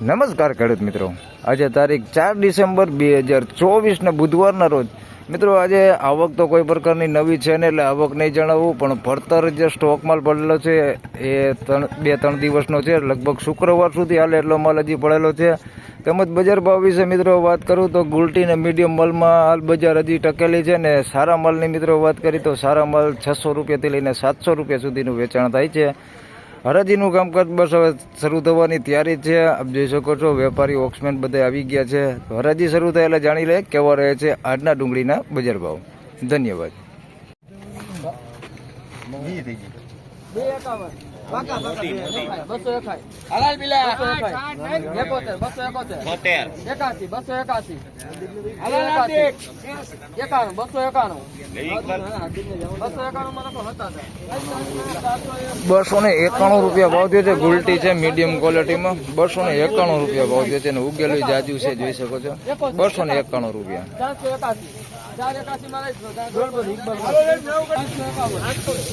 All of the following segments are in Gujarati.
નમસ્કાર ખેડૂત મિત્રો. આજે તારીખ ચાર ડિસેમ્બર બે હજાર ચોવીસને બુધવારના રોજ. મિત્રો, આજે આવક તો કોઈ પ્રકારની નવી છે ને એટલે આવક નહીં જણાવવું પણ ભણતર જે સ્ટોક માલ પડેલો છે, એ ત્રણ, બે, ત્રણ દિવસનો છે. લગભગ શુક્રવાર સુધી હાલે એટલો માલ હજી પડેલો છે. તેમજ બજાર ભાવ વિશે મિત્રો વાત કરું તો ગુલટી ને મીડિયમ માલમાં હાલ બજાર હજી ટકેલી છે ને સારા માલની મિત્રો વાત કરી તો સારા માલ છસો રૂપિયાથી લઈને સાતસો રૂપિયા સુધીનું વેચાણ થાય છે. હરાજીનું કામકાજ બસ હવે શરૂ થવાની તૈયારી છે. આપ જોઈ શકો છો, વેપારી ઓક્સમેન બધે આવી ગયા છે. હરાજી શરૂ થાય એટલે જાણી લે કેવા રહે છે આજના ડુંગળીના બજાર ભાવ. ધન્યવાદ. બસો એકાઈ હલાલ બિલા એકોતેર બસો એકોતેર. એકાસી બસો એકાસી. એકાસી. એકાણું બસો એકાણું. બસો એકાણું માં લખો હતા બસો ને એકાણું રૂપિયા ભાવ થયો છે. ગુલટી છે મીડિયમ ક્વોલિટીમાં બસો ને એકાણું રૂપિયા ભાવ થયો છે અને ઉગેલું જાજુ છે જોઈ શકો છો. બસો ને એકાણું રૂપિયા. ચારસો એકાસી.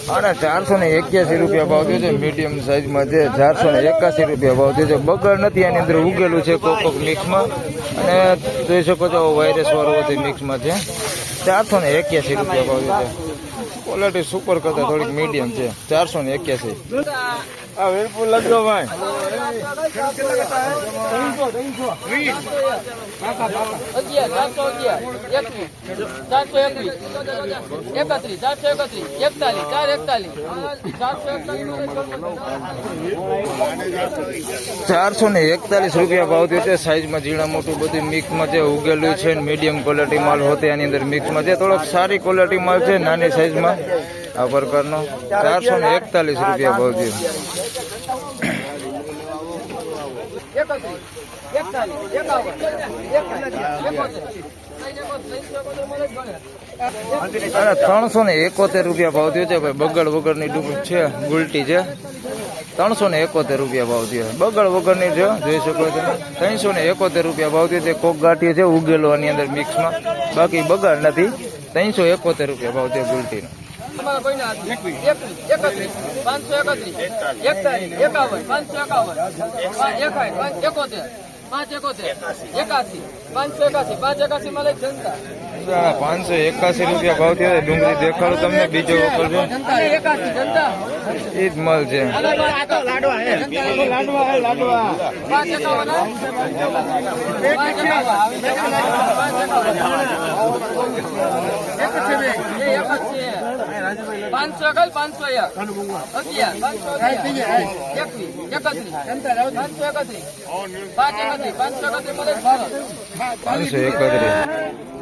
અને ચારસો ને એક્યાસી રૂપિયા ભાવ થયો છે. મીડિયમ સાઇઝમાં છે ચારસો ને એકાસી રૂપિયા ભાવ થયો છે. બગડ નથી, આની અંદર ઉગેલું છે કોક કોક મિક્સમાં. અને જોઈ શકો છો વાયરસ વાળું હતું મિક્સમાં છે. ચારસો ને એક્યાસી રૂપિયા ભાવ થયો છે. ક્વોલિટી સુપર કરતા થોડીક મીડિયમ છે. ચારસો ને એક્યાસી. આ વીરપુર લગજો ભાઈ. એકતાલીસ ચાર એકતાલીસ ચારસો ને એકતાલીસ રૂપિયા ભાવ થયો છે. સાઈઝમાં ઝીણા મોટું બધું મિક્સમાં જે ઉગેલું છે મીડિયમ ક્વોલિટી માલ હોતે એની અંદર મિક્સમાં છે થોડોક સારી ક્વોલિટી માલ છે, નાની સાઈઝમાં આ પ્રકારનો ચારસો ને એકતાલીસ રૂપિયા ભાવ અને ત્રણસો ને એકોતેર રૂપિયા ભાવ થયો છે ભાઈ, બગડ વગરની ડુંગળી છે, ગુલટી છે. ત્રણસો ને એકોતેર રૂપિયા ભાવ થયો. બગડ વગરની છે, જોઈ શકો છો ત્રણસો ને એકોતેર રૂપિયા ભાવ થયો છે, કોક ગાંઠીઓ છે, ઉગેલો આની અંદર મિક્સમાં બાકી બગાડ નથી. ત્રણસો એકોતેર રૂપિયા ભાવ થયો ગુલટીનો. તમારા કોઈના? એકત્રીસ, પાંચસો એકત્રીસ, એકતાલીસ, એકાવન, પાંચસો એકાવન, પાંચ એકોતેર, પાંચ એકોતેર, એકાસી, પાંચસો એકાસી, પાંચ એકાસી માં લઈ જનતા. પાંચસો એકાસી રૂપિયા ભાવ થયો ડુંગળી દેખાડું તમને બીજો વખત છે જ માલ છે. પાંચ પાંચ એક છે. પાંચસો એકાઈ, પાંચસો એક. અગિયાર, પાંચસો. એકવીસ, એકત્રીસ, પાંચસો એકત્રીસ, પાંચ એકત્રીસ, પાંચસો એકત્રીસ ભારત. પાંચસો એકત્રીસ.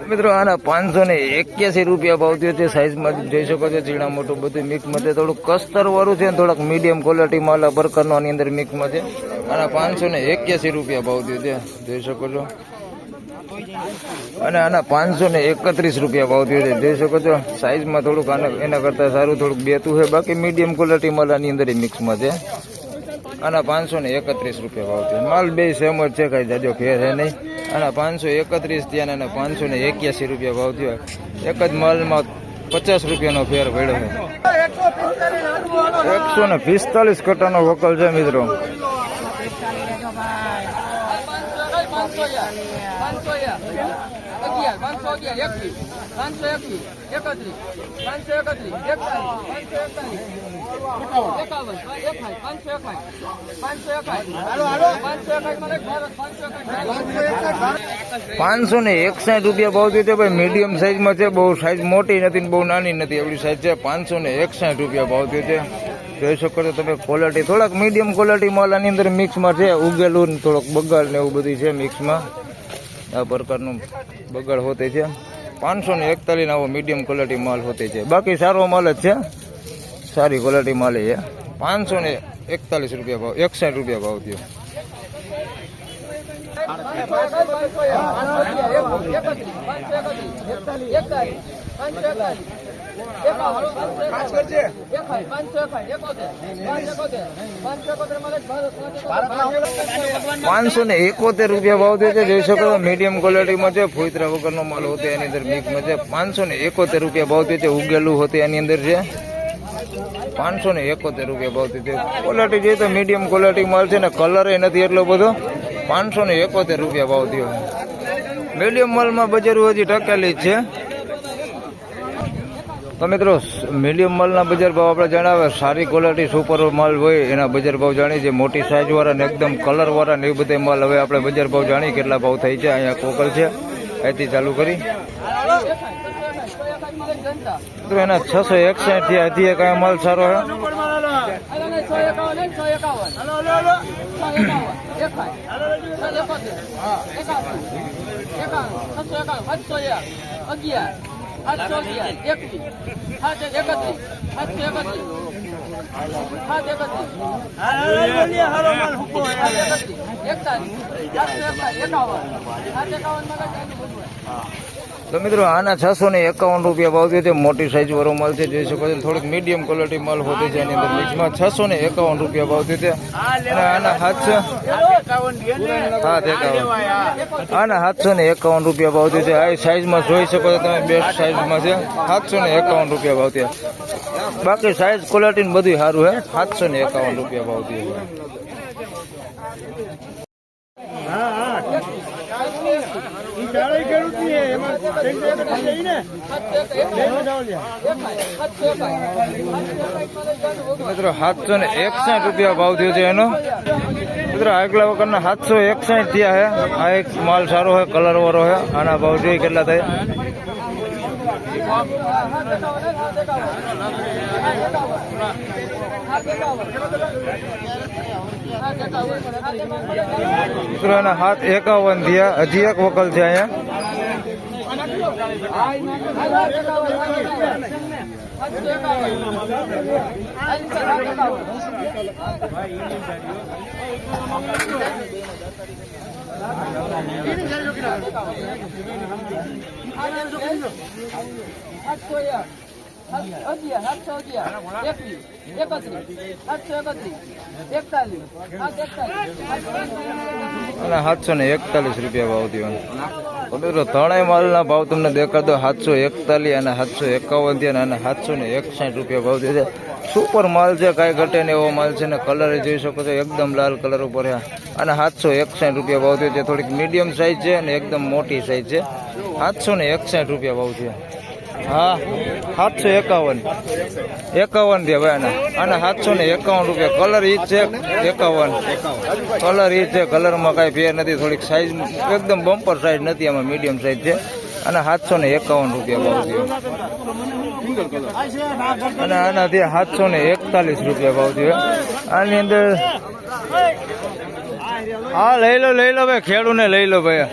મિત્રો આના પાંચસો ને એક્યાસી રૂપિયા ભાવ થયો છે. સાઈઝમાં જોઈ શકો છો ઝીણા મોટું બધું મિક્સમાં છે. થોડુંક કસ્તર વાળું છે ને થોડાક મીડિયમ ક્વોલિટી માલ આ પ્રકારનો આની અંદર મિક્સમાં છે. આના પાંચસો ને એક્યાસી રૂપિયા ભાવ થયો છે. જોઈ શકો છો. અને આના પાંચસો ને એકત્રીસ રૂપિયા ભાવ થયો છે. જોઈ શકો છો સાઈઝમાં થોડુંક આના, એના કરતાં સારું થોડુંક બેતું છે. બાકી મીડિયમ ક્વોલિટી માલ અંદર મિક્સમાં છે. આના પાંચસો ને એકત્રીસ રૂપિયા ભાવ થયો. માલ બે સેમ જ છે, કાંઈ જાજો ફેર છે નહીં. આના પાંચસો એકત્રીસ ત્યાં અને પાંચસો ને એક્યાસી રૂપિયા ભાવ થયો. એક જ માલમાં પચાસ રૂપિયાનો ફેર પડ્યો છે. એકસો ને પિસ્તાલીસ કટ્ટાનો વકલ છે, મિત્રો. પાંચસો ને એકસાઠ રૂપિયા ભાવ થયો ભાઈ. મીડિયમ સાઈઝમાં છે, બહુ સાઈઝ મોટી નથી બહુ નાની નથી. એવડી સાઈઝ છે. પાંચસો ને એકસાઠ રૂપિયા ભાવ થયો છે. જોઈ શકો છો તમે ક્વોલિટી થોડાક મીડિયમ ક્વોલિટી માલ આની અંદર મિક્સમાં છે. ઉગેલું ને થોડોક બગાડ ને એવું બધું છે મિક્સમાં આ પ્રકારનું બગાડ હોતે છે. પાંચસો ને એકતાલીસ આવો મીડિયમ ક્વોલિટી માલ હોતે છે. બાકી સારો માલ જ છે. સારી ક્વોલિટી માલ છે. પાંચસો ને એકતાલીસ રૂપિયા ભાવ, એકસાઠ રૂપિયા ભાવ થયો. પાંચસો ને એકોતેર રૂપિયા ભાવ થયો છે. જોઈ શકો છો મીડિયમ ક્વોલિટીમાં છે ફોઈતરા વગરનો માલ હોતો, એની અંદર મિક્સમાં છે. પાંચસો ને એકોતેર રૂપિયા ભાવ થયો છે, ઉગેલું હોતું એની અંદર છે. પાંચસો ને એકોતેર રૂપિયા ભાવ થયો છે. ક્વોલિટી જોઈએ તો મીડિયમ ક્વોલિટી માલ છે ને કલર એ નથી એટલો બધો. પાંચસો ને એકોતેર રૂપિયા ભાવ થયો. મીડિયમ માલમાં બજાર હજી ટકેલી જ છે. તો મિત્રો, મીડિયમ માલના બજાર ભાવ આપણે જણાવે, સારી ક્વોલિટી સુપર માલ હોય, એના બજાર ભાવ જાણી છે મોટી સાઇઝવાળા ને એકદમ કલરવાળા ને એ બધા માલ હવે આપણે બજાર ભાવ જાણી કેટલા ભાવ થાય છે. અહીંયા કોકલ છે. અહીંથી ચાલુ કરી. મિત્રો, એના છસો એકસાઠથી હજી કયા માલ સારો છે. સો સાતસો એકવીસ સાત એકત્રીસ સાતસો એકત્રીસ સાત એકત્રીસ એકતાલીસ. સાતસો એકાવન. સાત એકાવનમાં તો મિત્રો, આના છસો ને એકાવન રૂપિયા ભાવ થયો મોટી સાઇઝ વાળો માલ છે. જોઈ શકો છો થોડીક મીડિયમ ક્વોલિટી માલ હોતી છે. એની અંદર મિક્સમાં છસો ને એકાવન રૂપિયા ભાવ થયો અને આના સાતસો સાત એકાવન આના સાતસો ને એકાવન રૂપિયા ભાવ થયો છે. આ સાઇઝમાં જોઈ શકો છો તમે બેસ્ટ સાઇઝમાં છે. સાતસો ને એકાવન રૂપિયા ભાવ થયા. બાકી સાઇઝ ક્વોલિટી બધું સારું, હે? સાતસો ને એકાવન રૂપિયા ભાવ થયો મિત્રો સાતસો ને એકસાઠ રૂપિયા ભાવ થયો છે એનો. મિત્રો આગલા વખતના સાતસો એકસાઠ થયા છે આ એક માલ સારો છે કલર વાળો છે આના ભાવ જોઈએ કેટલા થાય. મિત્રો એના હાથ એકાવન થયા. હજી એક વકલ છે અહીંયા. એક અગિયાર સાતસો અગિયાર એકવીસ એકત્રીસ સાતસો એકત્રીસ એકતાલીસ અને સાતસો ને એકતાલીસ રૂપિયા ભાવ થયો. મિત્રો ત્રણેય માલના ભાવ તમને દેખાડો સાતસો એકતાલીસ અને સાતસો એકાવન થયા અને સાતસો ને એકસાઠ રૂપિયા ભાવ થયો સુપર માલ છે, કાંઈ ઘટે ને એવો માલ છે ને કલર જોઈ શકો છો, એકદમ લાલ કલર ઉપર છે. અને સાતસો એકસાઠ રૂપિયા ભાવ થયો છે. થોડીક મીડિયમ સાઇઝ છે અને એકદમ મોટી સાઇઝ છે. સાતસો ને એકસાઠ રૂપિયા ભાવ થયા. હા, સાતસો એકાવન. એકાવન છે ભાઈ આના. સાતસો ને એકાવન રૂપિયા. કલર ઈ છે, એકાવન. કલર ઈ છે કલરમાં કાંઈ ફેર નથી. થોડીક સાઈઝ એકદમ બમ્પર સાઈઝ નથી, આમાં મીડિયમ સાઈઝ છે. અને સાતસો ને એકાવન રૂપિયા ભાવ થયો અને આનાથી સાતસો ને એકતાલીસ રૂપિયા ભાવ થયો આની અંદર હા, લઈ લો લઈ લો ભાઈ. ખેડૂને લઈ લો ભાઈ.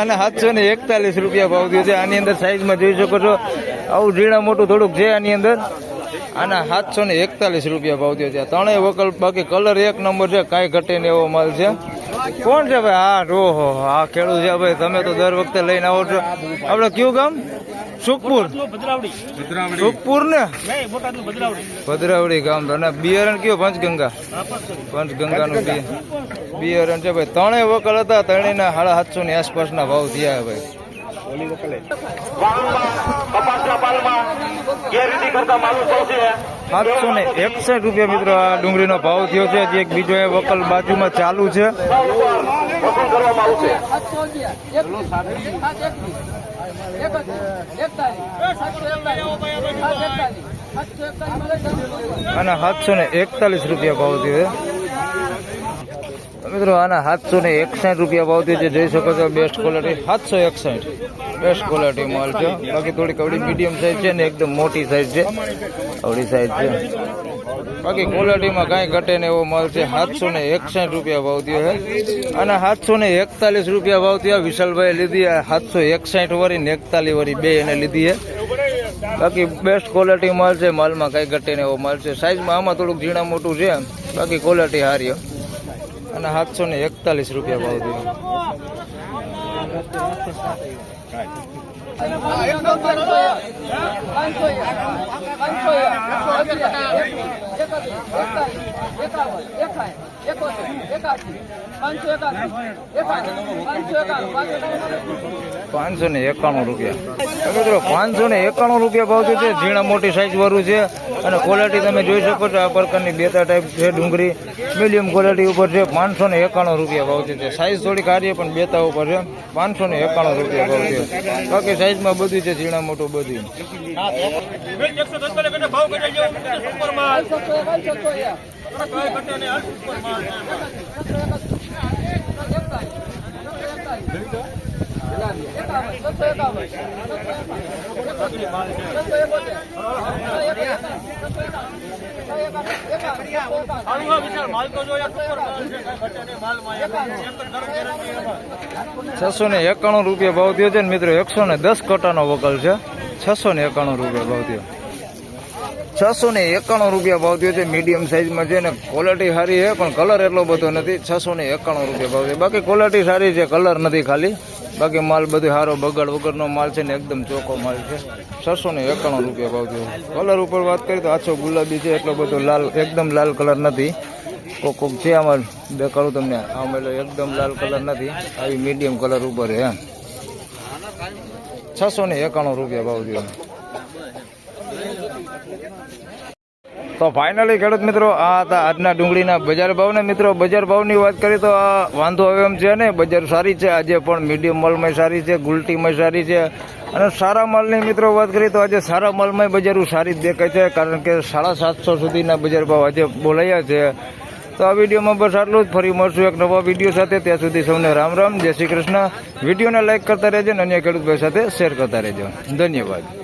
અને સાતસો ને એકતાલીસ રૂપિયા ભાવ થયો છે. આની અંદર સાઈઝમાં જોઈ શકો છો. આવું ઝીણા મોટું થોડુંક છે આની અંદર. આના સાતસો ને એકતાલીસ રૂપિયા ભાવ થયો છે. ત્રણેય વકલ બાકી કલર એક નંબર છે. કાંઈ ઘટે ને એવો માલ છે. કોણ છે ભાઈ? હા રોહો હા ખેડૂત છે ભાઈ. તમે તો દર વખતે લઈને આવો છો. આપણે કયું ગામ? સુખપુર. સુખપુર ને? ભદ્રાવડી. ગામ. અને બિયારણ કયો? પંચગંગા. પંચગંગાનું નું બિયારણ. છે ભાઈ. ત્રણેય વકલ હતા ત્રણેયના સાડા સાતસો ની આસપાસના ભાવ થયા ભાઈ. સાતસો ને એકસઠ રૂપિયા મિત્રો આ ડુંગળીનો ભાવ થયો છે. હજી એક બીજો એ વકલ બાજુમાં ચાલુ છે. અને સાતસો ને એકતાલીસ રૂપિયા ભાવ થયો છે. મિત્રો, આના સાતસો ને એકસાઠ રૂપિયા ભાવથી જે જોઈ શકો છો બેસ્ટ ક્વોલિટી સાતસો એકસાઠ. બેસ્ટ ક્વોલિટી માલ છે. બાકી થોડીક કવડી મીડિયમ સાઇઝ છે ને એકદમ મોટી સાઇઝ છે. અવડી સાઇઝ છે. બાકી ક્વોલિટીમાં કાંઈ ઘટે ને એવો માલ છે. સાતસો ને એકસાઠ રૂપિયા ભાવ થયો છે અને સાતસો ને એકતાલીસ રૂપિયા ભાવ થયા વિશાલભાઈ લીધી. સાતસો એકસાઠ વાળી ને એકતાલીસ વાળી બે એને લીધી છે બાકી બેસ્ટ ક્વોલિટી માલ છે. માલમાં કાંઈ ઘટે ને એવો માલ છે. સાઈઝમાં આમાં થોડુંક ઝીણા મોટું છે. બાકી ક્વોલિટી સારી હો. અને સાતસો ને એકતાલીસ રૂપિયા ભાવ પાંચસો ને એકાણું રૂપિયા. મિત્રો, પાંચસો ને એકાણું રૂપિયા ભાવ છે. ઝીણા મોટી સાઈઝ વાળું છે. અને ક્વોલિટી તમે જોઈ શકો છો આ પ્રકારની બેતા ટાઈપ છે ડુંગળી મીડિયમ ક્વોલિટી ઉપર છે પાંચસો ને એકાણું રૂપિયા ભાવ છે સાઈઝ થોડી કાઢીએ પણ બેતા ઉપર છે પાંચસો ને એકાણું રૂપિયા ભાવ છે બાકી સાઈઝમાં બધું છે ઝીણા મોટું બધું છસો ને એકાણું રૂપિયા ભાવ થયો છે ને મિત્રો, એકસો ને દસ કટાનો વકલ છે. છસો ને એકાણું રૂપિયા ભાવ થયો. છસો ને એકાણું રૂપિયા ભાવ થયો છે મીડિયમ સાઇઝમાં છે ને ક્વોલિટી સારી છે, પણ કલર એટલો બધો નથી. છસો ને એકાણું રૂપિયા ભાવ છે બાકી ક્વોલિટી સારી છે કલર નથી ખાલી. બાકી માલ બધો સારો બગાડ વગરનો માલ છે ને એકદમ ચોખ્ખો માલ છે. છસો ને એકાણું રૂપિયા ભાવ થયો. કલર ઉપર વાત કરીએ તો આછો ગુલાબી છે, એટલો બધો લાલ, એકદમ લાલ કલર નથી. કોક કોક છે આમાં, દેખાડું તમને. આમાં એટલે એકદમ લાલ કલર નથી. આવી મીડિયમ કલર ઉપર છે છસો ને એકાણું રૂપિયા ભાવ થયો. તો ફાઇનલી ખેડૂત મિત્રો, આ હતા આજના ડુંગળીના બજાર ભાવને. મિત્રો, બજાર ભાવની વાત કરીએ તો આ વાંધો હવે એમ છે ને, બજાર સારી છે. આજે પણ મીડિયમ માલમાં સારી છે ગુલટીમાં સારી છે. અને સારા માલની મિત્રો વાત કરીએ તો આજે સારા માલમાં બજારો સારી જ દેખાય છે, કારણ કે સાડા સાતસો સુધીના બજાર ભાવ આજે બોલાયા છે. તો આ વિડીયોમાં બસ આટલું જ. ફરી મળશું એક નવા વીડિયો સાથે. ત્યાં સુધી સૌને રામ રામ. જય શ્રી કૃષ્ણ. વિડીયોને લાઇક કરતા રહેજો અને અન્ય ખેડૂત ભાઈ સાથે શેર કરતા રહેજો. ધન્યવાદ.